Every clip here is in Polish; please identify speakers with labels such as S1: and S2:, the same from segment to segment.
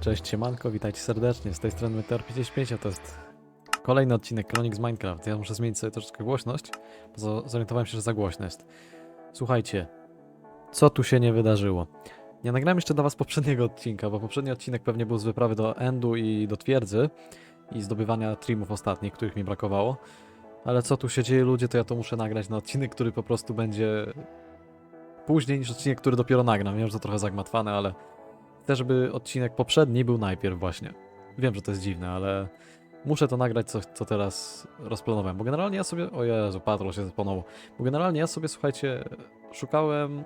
S1: Cześć, siemanko, witajcie serdecznie. Z tej strony Meteor 55, a to jest kolejny odcinek Kronik z Minecraft. Ja muszę zmienić sobie troszeczkę głośność, bo zorientowałem się, że za głośno jest. Słuchajcie, co tu się nie wydarzyło? Nie nagrałem jeszcze dla was poprzedniego odcinka, bo poprzedni odcinek pewnie był z wyprawy do Endu i do Twierdzy i zdobywania trimów ostatnich, których mi brakowało. Ale co tu się dzieje, ludzie, to ja to muszę nagrać na odcinek, który po prostu będzie później niż odcinek, który dopiero nagram. Wiem, że to trochę zagmatwane, ale chcę, żeby odcinek poprzedni był najpierw właśnie. Wiem, że to jest dziwne, ale muszę to nagrać, co, co teraz rozplanowałem, bo generalnie ja sobie... O Jezu, patrol się zesponował. Bo generalnie ja sobie, słuchajcie, szukałem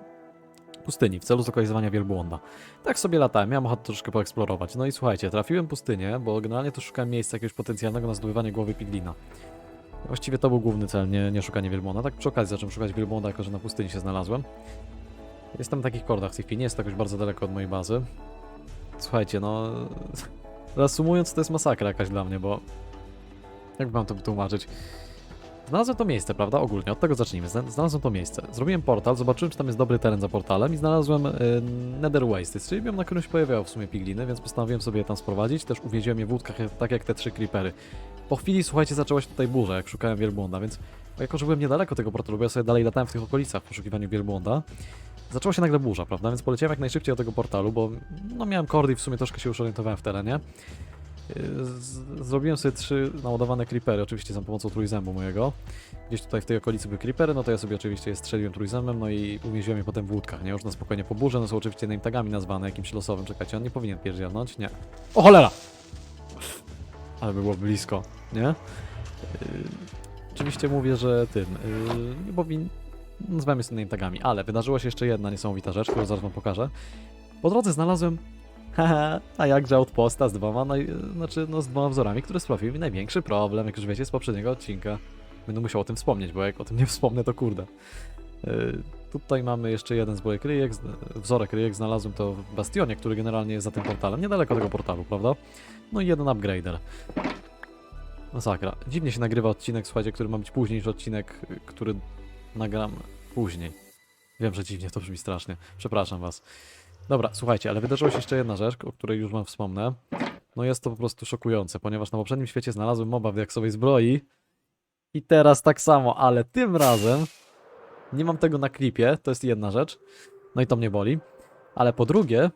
S1: pustyni w celu zlokalizowania wielbłąda. Tak sobie latałem, miałem ochotę troszkę poeksplorować. No i słuchajcie, trafiłem pustynię, bo generalnie to szukałem miejsca jakiegoś potencjalnego na zdobywanie głowy piglina. Właściwie to był główny cel, nie, nie szukanie wielbłąda. Tak przy okazji zacząłem szukać wielbłąda, jako że na pustyni się znalazłem. Jestem na takich kordach w tej chwili, nie jest to jakoś bardzo daleko od mojej bazy. Słuchajcie, no... Reasumując, to jest masakra jakaś dla mnie, bo... Jak mam to wytłumaczyć? Znalazłem to miejsce, prawda? Ogólnie, od tego zacznijmy. Zna- Znalazłem to miejsce. Zrobiłem portal, zobaczyłem, czy tam jest dobry teren za portalem i znalazłem y, Nether Wastes, czyli wiem, na którym się w sumie pigliny, więc postanowiłem sobie je tam sprowadzić. Też uwięziłem je w łódkach, tak jak te trzy creepery. Po chwili, słuchajcie, zaczęła się tutaj burza, jak szukałem wielbłąda, więc jako, że byłem niedaleko tego portalu, bo ja sobie dalej latałem w tych okolicach w poszukiwaniu wielbłąda, zaczęła się nagle burza, prawda? Więc poleciałem jak najszybciej do tego portalu, bo no miałem kordy i w sumie troszkę się już orientowałem w terenie. Yy, z- Zrobiłem sobie trzy naładowane creepery, oczywiście za pomocą trójzębu mojego. Gdzieś tutaj w tej okolicy były creepery, no to ja sobie oczywiście je strzeliłem trójzębem, no i uwięziłem je potem w łódkach, nie? Już na spokojnie po burze, no są oczywiście name tagami nazwane, jakimś losowym, czekajcie, on nie powinien pierdzielnąć, nie. O cholera! Ale by było blisko, nie? Yy, oczywiście mówię, że tym, yy, nie powin... Nazywamy sobie name tagami, ale wydarzyła się jeszcze jedna niesamowita rzecz, którą zaraz wam pokażę. Po drodze znalazłem Haha, a jakże outposta z dwoma, naj... znaczy no z dwoma wzorami, które sprawiły mi największy problem, jak już wiecie z poprzedniego odcinka. Będę musiał o tym wspomnieć, bo jak o tym nie wspomnę, to kurde. Yy, tutaj mamy jeszcze jeden zborek ryjek, z- wzorek ryjek, znalazłem to w Bastionie, który generalnie jest za tym portalem, niedaleko tego portalu, prawda? No i jeden upgrader. Masakra. Dziwnie się nagrywa odcinek, słuchajcie, który ma być później niż odcinek, który nagram później. Wiem, że dziwnie to brzmi strasznie. Przepraszam was. Dobra, słuchajcie, ale wydarzyła się jeszcze jedna rzecz, o której już wam wspomnę. No jest to po prostu szokujące, ponieważ na poprzednim świecie znalazłem moba w diaksowej zbroi i teraz tak samo, ale tym razem nie mam tego na klipie, to jest jedna rzecz. No i to mnie boli. Ale po drugie,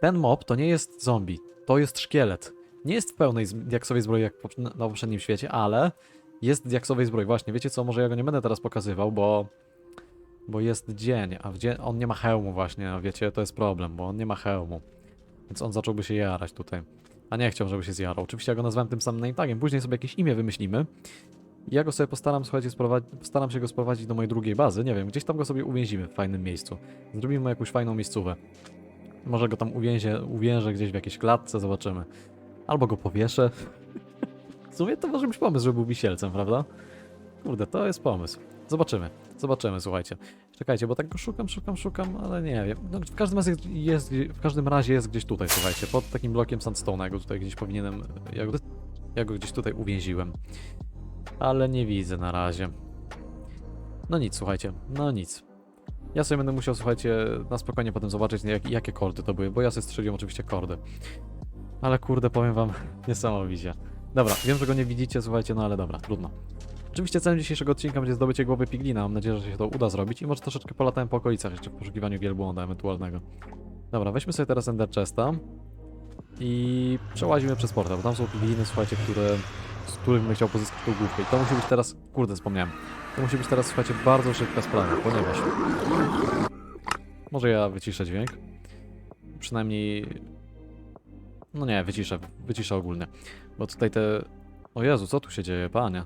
S1: ten mob to nie jest zombie, to jest szkielet. Nie jest w pełnej diaksowej zbroi jak na poprzednim świecie, ale jest diaksowej zbroi. Właśnie, wiecie co, może ja go nie będę teraz pokazywał, bo bo jest dzień, a w dzień on nie ma hełmu właśnie, a wiecie, to jest problem, bo on nie ma hełmu. Więc on zacząłby się jarać tutaj. A nie chciał, żeby się zjarał. Oczywiście ja go nazwałem tym samym name tagiem, później sobie jakieś imię wymyślimy. Ja go sobie postaram, słuchajcie, postaram się go sprowadzić do mojej drugiej bazy, nie wiem, gdzieś tam go sobie uwięzimy w fajnym miejscu. Zrobimy mu jakąś fajną miejscówę. Może go tam uwięzie, uwiężę gdzieś w jakiejś klatce, zobaczymy. Albo go powieszę. Sumie to może być pomysł, żeby był wisielcem, prawda? Kurde, to jest pomysł. Zobaczymy. Zobaczymy, słuchajcie. Czekajcie, bo tak go szukam, szukam, szukam, ale nie wiem. No, w, każdym razie jest, w każdym razie jest gdzieś tutaj, słuchajcie, pod takim blokiem sandstone'a. Ja go tutaj gdzieś powinienem... Ja go, ja go gdzieś tutaj uwięziłem. Ale nie widzę na razie. No nic, słuchajcie, no nic. Ja sobie będę musiał, słuchajcie, na spokojnie potem zobaczyć, jak, jakie kordy to były, bo ja sobie strzeliłem oczywiście kordy. Ale kurde, powiem wam, niesamowicie. Dobra, wiem, że go nie widzicie, słuchajcie, no ale dobra, trudno. Oczywiście celem dzisiejszego odcinka będzie zdobycie głowy piglina. Mam nadzieję, że się to uda zrobić i może troszeczkę polatałem po okolicach jeszcze w poszukiwaniu wielbłąda ewentualnego. Dobra, weźmy sobie teraz Ender Chesta i przełazimy przez portal, bo tam są pigliny, słuchajcie, które, z których bym chciał pozyskać tą główkę. I to musi być teraz, kurde, wspomniałem, to musi być teraz, słuchajcie, bardzo szybka sprawa, ponieważ... Może ja wyciszę dźwięk. Przynajmniej... No nie, wyciszę, wyciszę ogólnie. Bo tutaj te... O Jezu, co tu się dzieje, panie?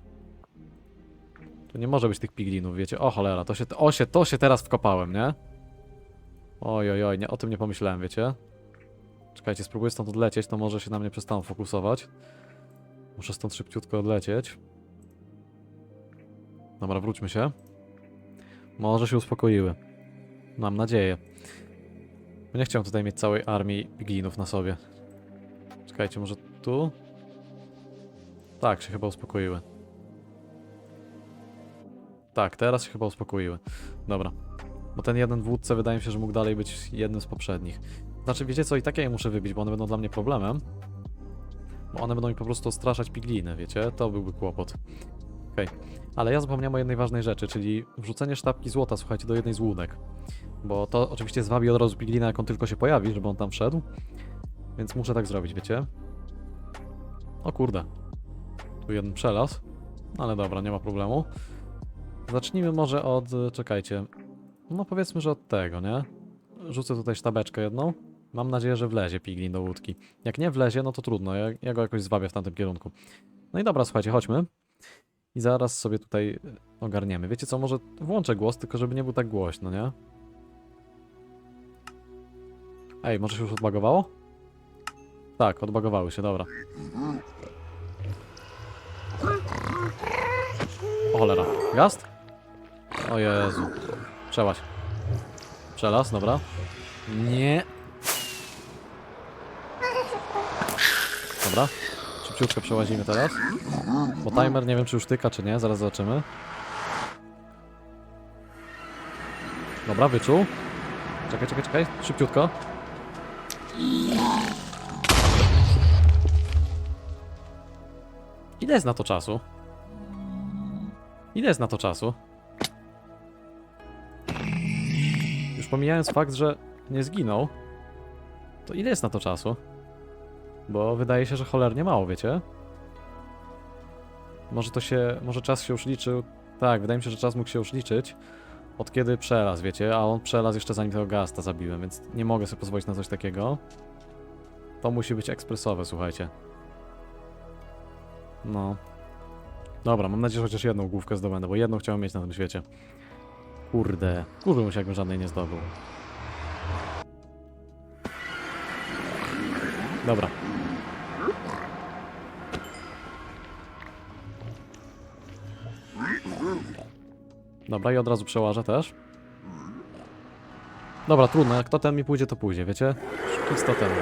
S1: To nie może być tych piglinów, wiecie? O cholera, to się, o się, to się teraz wkopałem, nie? Oj, oj, oj, nie, o tym nie pomyślałem, wiecie? Czekajcie, spróbuję stąd odlecieć, to może się na mnie przestaną fokusować. Muszę stąd szybciutko odlecieć. Dobra, wróćmy się. Może się uspokoiły. Mam nadzieję. Nie chciałem tutaj mieć całej armii piglinów na sobie. Czekajcie, może tu? Tak, się chyba uspokoiły. Tak, teraz się chyba uspokoiły. Dobra. Bo ten jeden w wydaje mi się, że mógł dalej być jednym z poprzednich. Znaczy, wiecie co, i tak ja muszę wybić, bo one będą dla mnie problemem. Bo one będą mi po prostu straszać pigliny, wiecie? To byłby kłopot. Okej. Ale ja zapomniałem o jednej ważnej rzeczy, czyli wrzucenie sztabki złota, słuchajcie, do jednej z łódek. Bo to oczywiście zwabi od razu piglina, jak on tylko się pojawi, żeby on tam wszedł. Więc muszę tak zrobić, wiecie? O kurde. Tu jeden przelaz. Ale dobra, nie ma problemu. Zacznijmy może od... czekajcie. No powiedzmy, że od tego, nie? Rzucę tutaj sztabeczkę jedną. Mam nadzieję, że wlezie piglin do łódki. Jak nie wlezie, no to trudno, ja, ja go jakoś zwabię w tamtym kierunku. No i dobra, słuchajcie, chodźmy. I zaraz sobie tutaj y, ogarniemy. Wiecie co, może włączę głos, tylko żeby nie był tak głośno, nie? Ej, może się już odbagowało? Tak, odbagowały się, dobra. O cholera. Gast? O Jezu. Przełaź. Przelas, dobra. Nie. Dobra. Szybciutko przełazimy teraz. Bo timer nie wiem czy już tyka czy nie, zaraz zobaczymy. Dobra, wyczuł. Czekaj, czekaj, czekaj. Szybciutko. Ile jest na to czasu? Ile jest na to czasu? Już pomijając fakt, że nie zginął, to ile jest na to czasu? Bo wydaje się, że cholernie mało, wiecie? Może to się, może czas się już liczył. Tak, wydaje mi się, że czas mógł się już liczyć. Od kiedy przelaz, wiecie? A on przelaz jeszcze zanim tego gasta zabiłem, więc nie mogę sobie pozwolić na coś takiego. To musi być ekspresowe, słuchajcie. No. Dobra, mam nadzieję, że chociaż jedną główkę zdobędę, bo jedną chciałem mieć na tym świecie. Kurde. Mu się jakbym żadnej nie zdobył. Dobra. Dobra, i od razu przełażę też. Dobra, trudno, jak to ten mi pójdzie, to pójdzie, wiecie? Szybki totemu.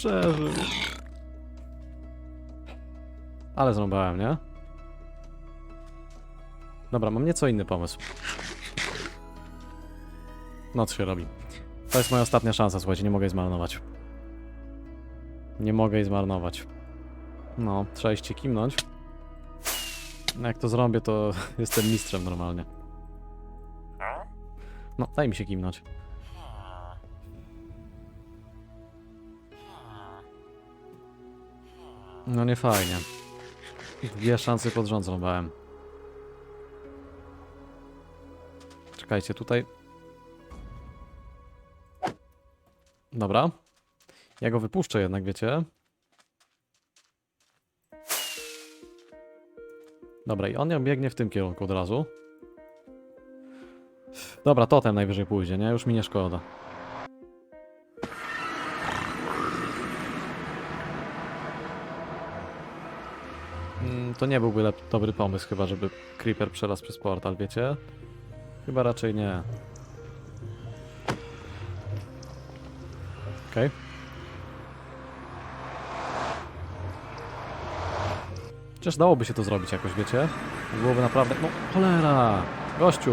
S1: Przeżył. Ale zrąbałem, nie? Dobra, mam nieco inny pomysł. Noc się robi. To jest moja ostatnia szansa, słuchajcie, nie mogę jej zmarnować. Nie mogę jej zmarnować. No, trzeba iść kimnąć. No, Jak to zrobię, to jestem mistrzem normalnie. No, daj mi się kimnąć. No nie fajnie. Dwie szanse pod rząd. Czekajcie, tutaj... Dobra. Ja go wypuszczę jednak, wiecie? Dobra, i on biegnie w tym kierunku od razu. Dobra, totem najwyżej pójdzie, nie? Już mi nie szkoda. To nie byłby lep- dobry pomysł chyba, żeby Creeper przelazł przez portal, wiecie? Chyba raczej nie. Okej. Chociaż dałoby się to zrobić jakoś, wiecie? Byłoby naprawdę... No, cholera! Gościu!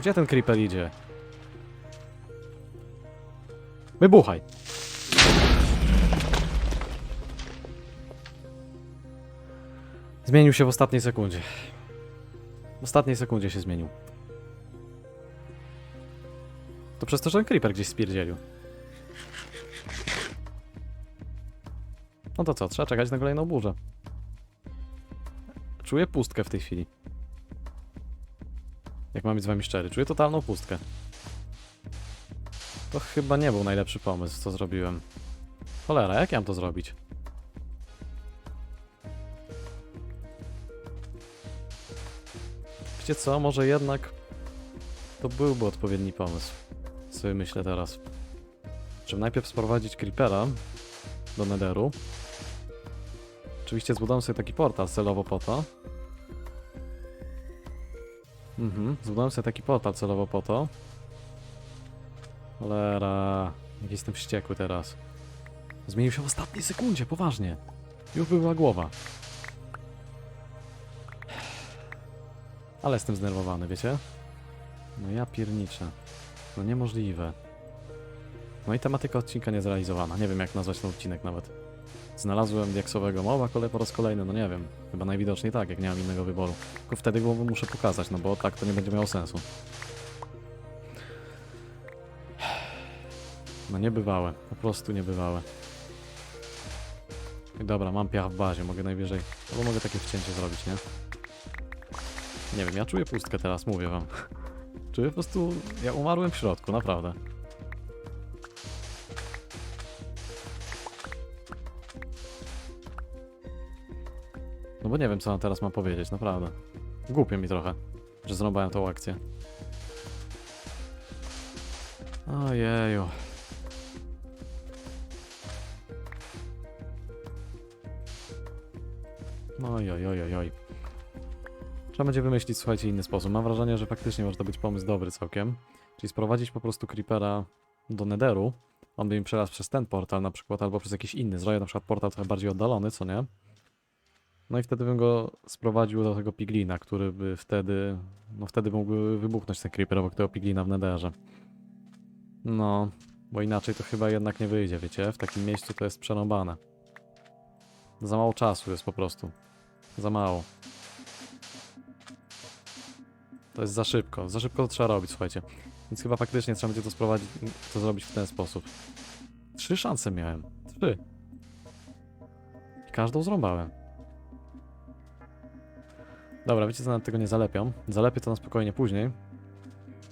S1: Gdzie ten Creeper idzie? Wybuchaj! Zmienił się w ostatniej sekundzie. W ostatniej sekundzie się zmienił. To przez to, że ten creeper gdzieś spierdzielił. No to co, trzeba czekać na kolejną burzę. Czuję pustkę w tej chwili. Jak mam być z wami szczery, czuję totalną pustkę. To chyba nie był najlepszy pomysł, co zrobiłem. Cholera, jak ja mam to zrobić? Wiecie co, może jednak to byłby odpowiedni pomysł. Sobie myślę teraz. Żeby najpierw sprowadzić Creepera do Netheru. Oczywiście zbudowałem sobie taki portal celowo po to. Mhm, zbudowałem sobie taki portal celowo po to. Cholera, jak jestem wściekły teraz. Zmienił się w ostatniej sekundzie, poważnie. Już by była głowa. Ale jestem zdenerwowany, wiecie? No ja pierniczę. No niemożliwe. No i tematyka odcinka niezrealizowana. Nie wiem jak nazwać ten odcinek nawet. Znalazłem diaksowego mowa kole po raz kolejny, no nie wiem. Chyba najwidoczniej tak, jak nie mam innego wyboru. Tylko wtedy go muszę pokazać, no bo tak to nie będzie miało sensu. No niebywałe, po prostu niebywałe. Dobra, mam piach w bazie, mogę najwyżej... Albo mogę takie wcięcie zrobić, nie? Nie wiem, ja czuję pustkę teraz, mówię wam. Czuję po prostu... Ja umarłem w środku, naprawdę. No bo nie wiem, co na teraz mam powiedzieć, naprawdę. Głupio mi trochę, że zrąbałem tą akcję. Ojeju. Oj, oj, oj, oj, oj. Trzeba będzie wymyślić, słuchajcie, inny sposób. Mam wrażenie, że faktycznie może to być pomysł dobry całkiem. Czyli sprowadzić po prostu Creepera do Netheru. On by mi przelazł przez ten portal na przykład, albo przez jakiś inny. Zrobię na przykład portal trochę bardziej oddalony, co nie? No i wtedy bym go sprowadził do tego Piglina, który by wtedy... No wtedy mógłby wybuchnąć ten Creeper obok tego Piglina w Netherze. No, bo inaczej to chyba jednak nie wyjdzie, wiecie? W takim miejscu to jest przerąbane. Za mało czasu jest po prostu. Za mało. To jest za szybko. Za szybko to trzeba robić, słuchajcie. Więc chyba faktycznie trzeba będzie to sprowadzić, to zrobić w ten sposób. Trzy szanse miałem. Trzy. I każdą zrąbałem. Dobra, wiecie co, nawet tego nie zalepiam. Zalepię to na spokojnie później.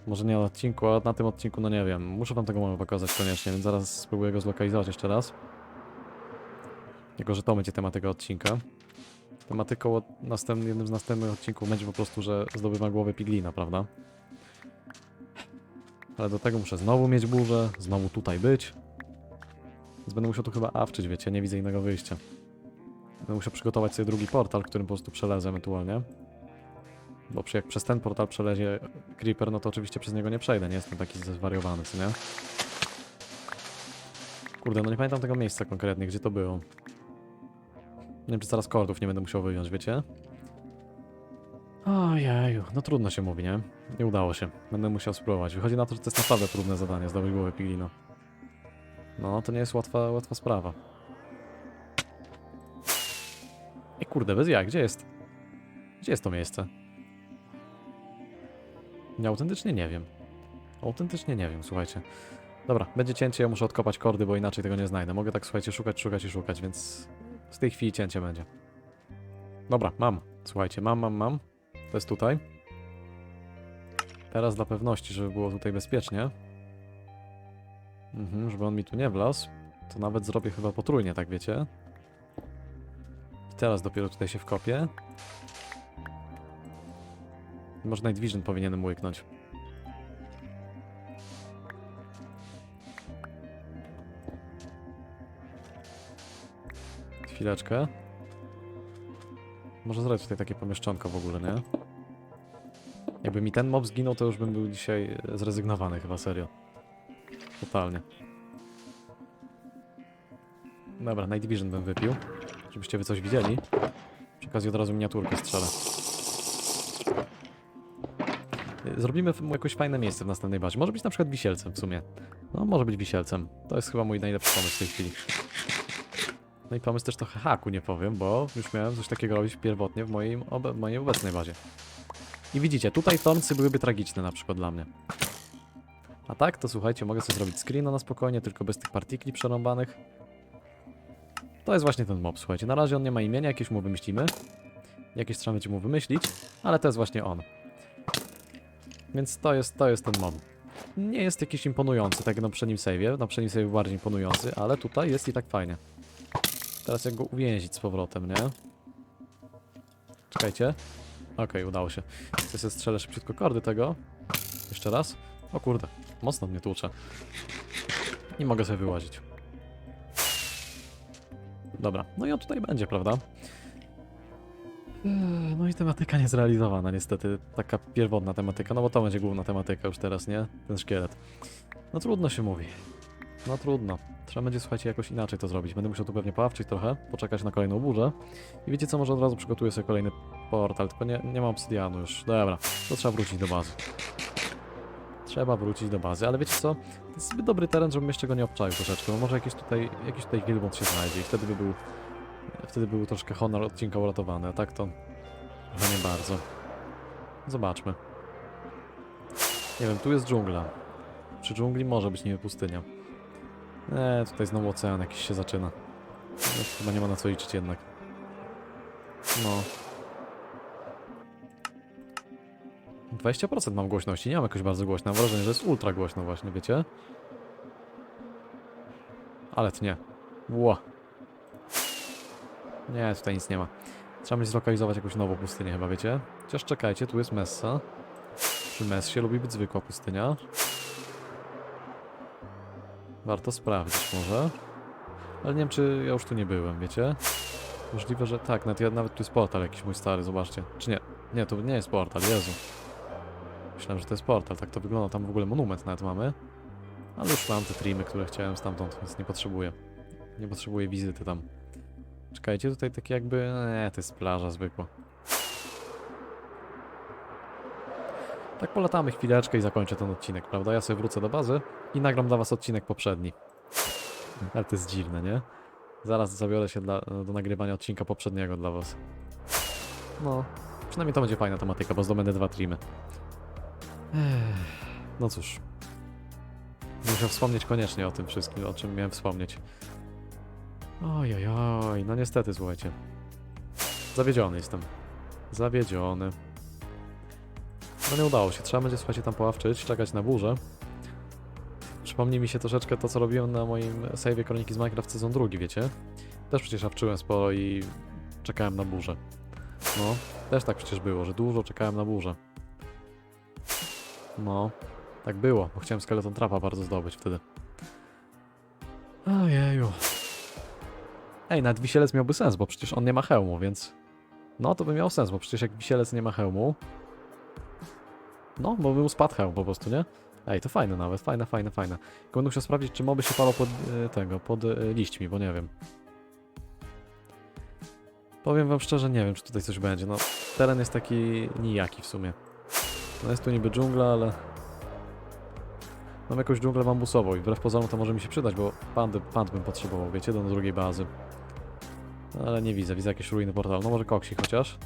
S1: Może nie na odcinku, a na tym odcinku, no nie wiem. Muszę wam tego moment pokazać koniecznie, więc zaraz spróbuję go zlokalizować jeszcze raz. Jako, że to będzie tematyka odcinka. Tematyką następnym, jednym z następnych odcinków będzie po prostu, że zdobywa głowę piglina, prawda? Ale do tego muszę znowu mieć burzę, znowu tutaj być. Więc będę musiał tu chyba awczyć, wiecie, nie widzę innego wyjścia. Będę musiał przygotować sobie drugi portal, którym po prostu przelezę ewentualnie. Bo jak przez ten portal przelezie Creeper, no to oczywiście przez niego nie przejdę, nie jestem taki zwariowany, co nie? Kurde, no nie pamiętam tego miejsca konkretnie, gdzie to było. Nie wiem, czy zaraz kordów nie będę musiał wyjąć, wiecie? Ojeju, no trudno się mówi, nie? Nie udało się. Będę musiał spróbować. Wychodzi na to, że to jest naprawdę trudne zadanie, zdobyć głowę piglina. No, to nie jest łatwa, łatwa sprawa. I kurde, bez jak, gdzie jest? Gdzie jest to miejsce? Ja autentycznie nie wiem. Autentycznie nie wiem, słuchajcie. Dobra, będzie cięcie, ja muszę odkopać kordy, bo inaczej tego nie znajdę. Mogę tak, słuchajcie, szukać, szukać i szukać, więc z tej chwili cięcie będzie. Dobra, mam. Słuchajcie, mam, mam, mam. To jest tutaj. Teraz dla pewności, żeby było tutaj bezpiecznie. Mhm, żeby on mi tu nie wlazł. To nawet zrobię chyba potrójnie, tak wiecie. I teraz dopiero tutaj się wkopię. Może Night Vision powinienem łyknąć. Chwileczkę. Może zrobić tutaj takie pomieszczonko w ogóle, nie? Jakby mi ten mob zginął, to już bym był dzisiaj zrezygnowany chyba, serio. Totalnie. Dobra, Night Vision bym wypił, żebyście wy coś widzieli. Przy okazji od razu miniaturkę strzelę. Zrobimy mu jakoś fajne miejsce w następnej bazie. Może być na przykład wisielcem w sumie. No, może być wisielcem. To jest chyba mój najlepszy pomysł w tej chwili. No i pomysł też trochę haku, nie powiem, bo już miałem coś takiego robić pierwotnie w moim obe mojej obecnej bazie. I widzicie, tutaj torcy byłyby tragiczne na przykład dla mnie. A tak, to słuchajcie, mogę sobie zrobić screena na spokojnie, tylko bez tych partikli przerąbanych. To jest właśnie ten mob, słuchajcie. Na razie on nie ma imienia, jakieś mu wymyślimy. Jakieś trzeba będzie mu wymyślić, ale to jest właśnie on. Więc to jest, to jest ten mob. Nie jest jakiś imponujący, tak jak na poprzednim save'ie. Na poprzednim save'ie bardziej imponujący, ale tutaj jest i tak fajnie. Teraz jak go uwięzić z powrotem, nie? Czekajcie. Okej, udało się. Ja sobie strzelę szybciutko kordy tego. Jeszcze raz. O kurde, mocno mnie tłucze. I mogę sobie wyłazić. Dobra, no i on tutaj będzie, prawda? Eee, No i tematyka niezrealizowana, niestety. Taka pierwotna tematyka, no bo to będzie główna tematyka już teraz, nie? Ten szkielet. No trudno się mówi. No trudno. Trzeba będzie, słuchajcie, jakoś inaczej to zrobić. Będę musiał tu pewnie poławczyć trochę, poczekać na kolejną burzę. I wiecie co, może od razu przygotuję sobie kolejny portal, tylko nie, nie ma obsydianu już. Dobra, to trzeba wrócić do bazy. Trzeba wrócić do bazy, ale wiecie co? To jest zbyt dobry teren, żebym jeszcze go nie obczaił troszeczkę. No może jakiś tutaj, jakiś tutaj wielbłąd się znajdzie i wtedy by był, wtedy był troszkę honor odcinka uratowany, a tak to chyba nie bardzo. Zobaczmy. Nie wiem, tu jest dżungla. Przy dżungli może być niby pustynia. Eee, tutaj znowu ocean jakiś się zaczyna. No, chyba nie ma na co liczyć jednak. No. 20% mam głośności, nie mam jakoś bardzo głośno. Mam wrażenie, że jest ultra głośno właśnie, wiecie? Ale to nie. Ło. Nie, tutaj nic nie ma. Trzeba będzie zlokalizować jakąś nową pustynię chyba, wiecie? Chociaż czekajcie, tu jest Messa. Przy Messie lubi być zwykła pustynia. Warto sprawdzić może. Ale nie wiem, czy ja już tu nie byłem, wiecie? Możliwe, że tak, nawet, ja- nawet tu jest portal jakiś mój stary, zobaczcie. Czy nie? Nie, to nie jest portal, Jezu. Myślałem, że to jest portal, tak to wygląda, tam w ogóle monument nawet mamy. Ale już mam te trimy, które chciałem stamtąd, więc nie potrzebuję. Nie potrzebuję wizyty tam. Czekajcie, tutaj takie jakby... Nie, to jest plaża zwykła. Tak polatamy chwileczkę i zakończę ten odcinek, prawda? Ja sobie wrócę do bazy i nagram dla was odcinek poprzedni. Ale to jest dziwne, nie? Zaraz zabiorę się dla, do nagrywania odcinka poprzedniego dla was. No, przynajmniej to będzie fajna tematyka, bo zdobędę dwa trimy. No cóż. Muszę wspomnieć koniecznie o tym wszystkim, o czym miałem wspomnieć. Oj, oj, oj, no niestety, słuchajcie. Zawiedziony jestem. Zawiedziony. No nie udało się, trzeba będzie, słuchajcie, tam poławczyć, czekać na burzę. Przypomni mi się troszeczkę to, co robiłem na moim save'ie Kroniki z Minecraft sezon drugi, wiecie? Też przecież awczyłem sporo i czekałem na burzę. No, też tak przecież było, że dużo czekałem na burzę. No, tak było, bo chciałem skeleton trapa bardzo zdobyć wtedy. Ojeju. Ej, nawet wisielec miałby sens, bo przecież on nie ma hełmu, więc... No, to by miał sens, bo przecież jak wisielec nie ma hełmu... No, bo by mu spadł po prostu, nie? Ej, to fajne nawet, fajne, fajne, fajne. Tylko będę musiał sprawdzić, czy moby się palą pod e, tego, pod e, liśćmi, bo nie wiem. Powiem wam szczerze, nie wiem, czy tutaj coś będzie. No, teren jest taki nijaki w sumie. No jest tu niby dżungla, ale... Mam jakąś dżunglę bambusową i wbrew pozorom to może mi się przydać, bo pandy, pand bym potrzebował, wiecie, do drugiej bazy. Ale nie widzę, widzę jakieś ruiny portalu. No może koksi chociaż.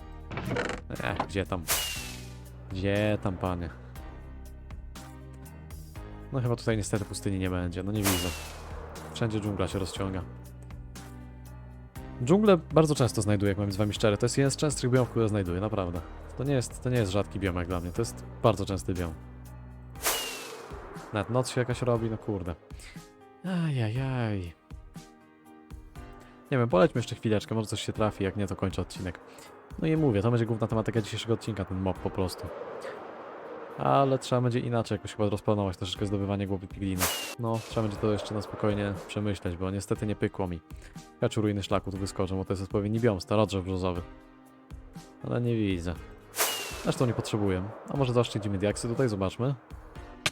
S1: Ech, gdzie tam? Gdzie tam, panie? No chyba tutaj niestety pustyni nie będzie, no nie widzę. Wszędzie dżungla się rozciąga. Dżunglę bardzo często znajduję, jak mam z wami szczery. To jest jeden z częstszych biomów, które znajduję, naprawdę. To nie jest, to nie jest rzadki biom jak dla mnie, to jest bardzo częsty biom. Nawet noc się jakaś robi, no kurde. Ajajaj. Nie wiem, polećmy jeszcze chwileczkę, może coś się trafi, jak nie to kończę odcinek. No i mówię, to będzie główna tematyka dzisiejszego odcinka, ten mob po prostu. Ale trzeba będzie inaczej jakoś chyba rozplanować troszeczkę zdobywanie głowy pigliny. No, trzeba będzie to jeszcze na spokojnie przemyśleć, bo niestety nie pykło mi. Kaczu ruiny szlaku tu wyskoczą, bo to jest odpowiedni biom, starodrzew brzozowy. Ale nie widzę. Zresztą nie potrzebuję. A może zaszczycimy diaksy tutaj, zobaczmy.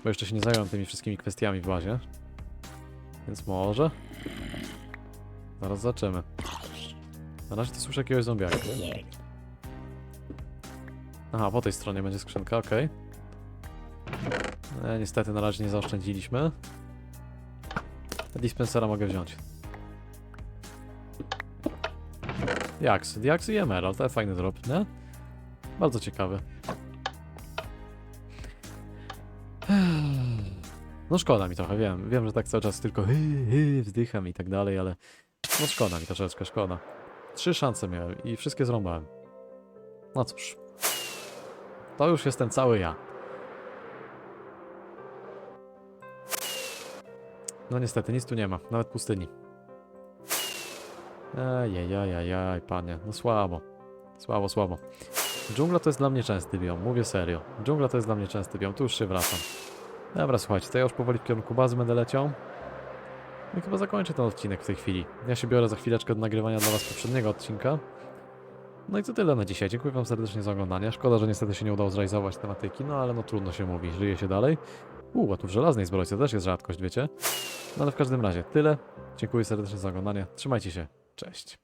S1: Bo jeszcze się nie zająłem tymi wszystkimi kwestiami w bazie. Więc może. Zaraz zobaczymy. Na razie to słyszę jakiegoś zombiaka. Aha, po tej stronie będzie skrzynka, okej. E, niestety na razie nie zaoszczędziliśmy. Dispensera mogę wziąć. Diaksy, diaksy i emerald, to fajny drop, nie? Bardzo ciekawy. No szkoda mi trochę, wiem. Wiem, że tak cały czas tylko hy, hy, wzdycham i tak dalej, ale no szkoda mi troszeczkę, szkoda. Trzy szanse miałem i wszystkie zrąbałem. No cóż. To już jestem cały ja. No niestety, nic tu nie ma, nawet pustyni. Ajajajajaj, panie, no słabo. Słabo, słabo. Dżungla to jest dla mnie częsty biom, mówię serio. Dżungla to jest dla mnie częsty biom, tu już się wracam. Dobra, słuchajcie, to ja już powoli w kierunku bazy będę leciał. No i chyba zakończę ten odcinek w tej chwili. Ja się biorę za chwileczkę do nagrywania dla was poprzedniego odcinka. No i to tyle na dzisiaj. Dziękuję wam serdecznie za oglądanie. Szkoda, że niestety się nie udało zrealizować tematyki, no ale no trudno się mówi, żyje się dalej. Uuu, a tu w żelaznej zbrojce też jest rzadkość, wiecie? No ale w każdym razie tyle. Dziękuję serdecznie za oglądanie. Trzymajcie się. Cześć.